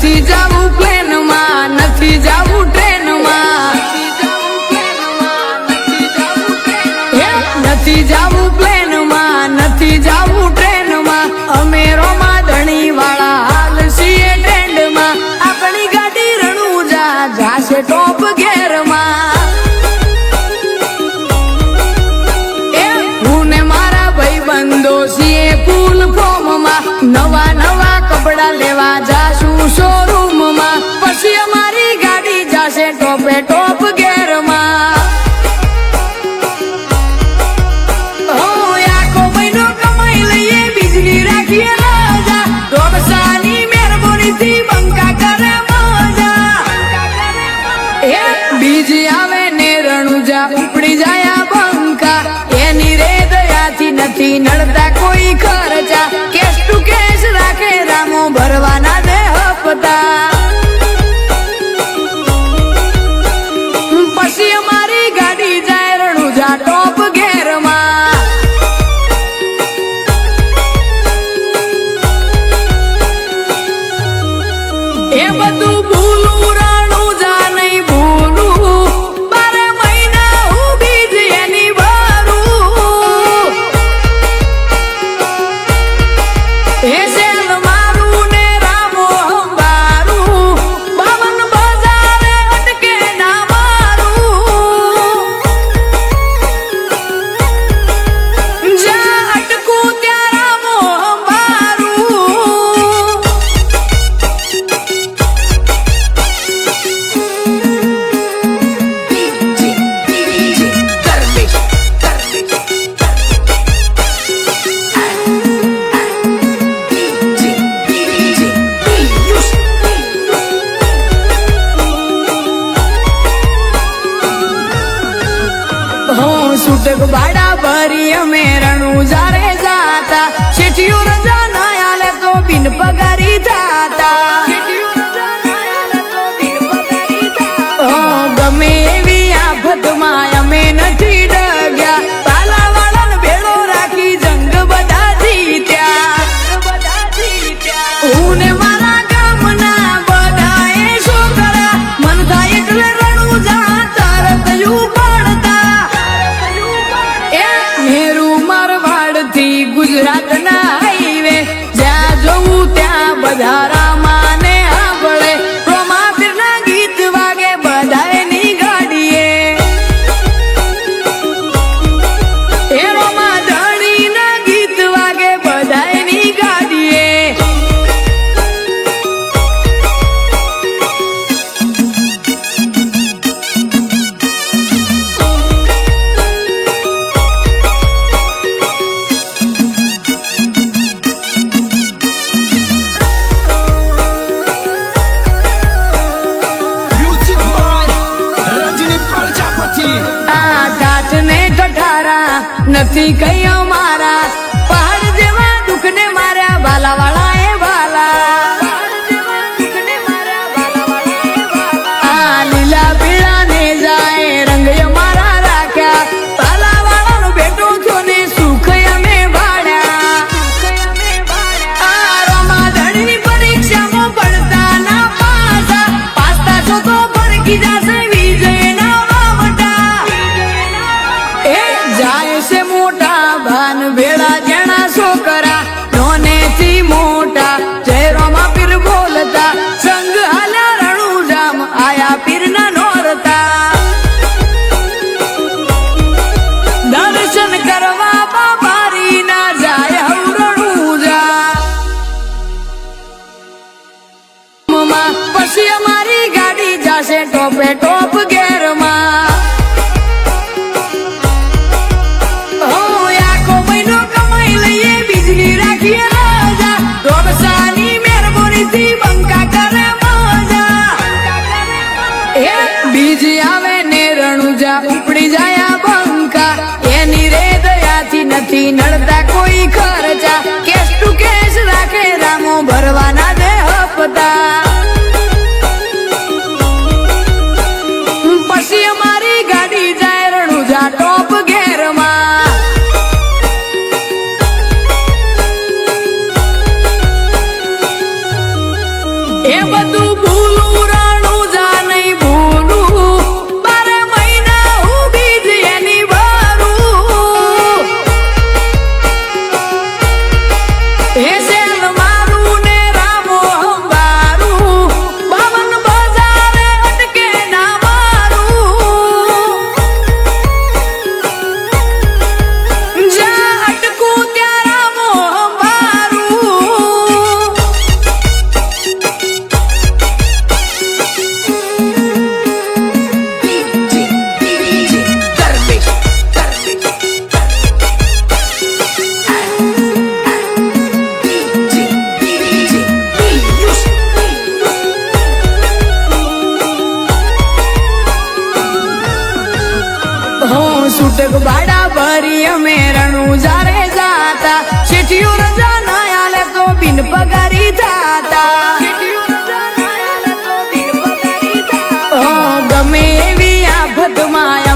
નથી જાવું પ્લેનમાં, નથી જાવું ટ્રેનમાં. માં નથી જાવું પ્લેનમાં, નથી જાવું ટ્રેનમાં. અમે રોમા ધણી વાળા હાલ છીએ ટ્રેન્ડમાં. આપણી ગાડી રણુજા જાશે ટોપ ઘેરમાં ને મારા ભાઈબંધો સીએ ફૂલ ફોર્મમાં. નવા નવા કપડા લેવા જાશું કરે ટોપ એ બીજ આવે ને રણુજા ઉપડી જાય બંકા. એની રે નથી નડતા હું સુટક બાડા ભરી અમે રણુ જારે જાતા. શેઠિયો રજા ના આલે તો બિન પગારી થાતા. નથી કઈ અમારા 寂寞。રણુજા ઉપડી જાય બંકા. એની રે દયાથી નથી નડતા કોઈ ખર્ચા. કેશ ટુ કેશ રાખે રામો ભરવાના દે હપતા. પછી અમારી ગાડી જાય રણુજા એ બધું ભૂલું સુટક બાડા ભરી અમે રણું જારે જાતા. શેઠિયું રજા નયાલે તો બિન પગારી થાતા ગમે એવી આફતમાં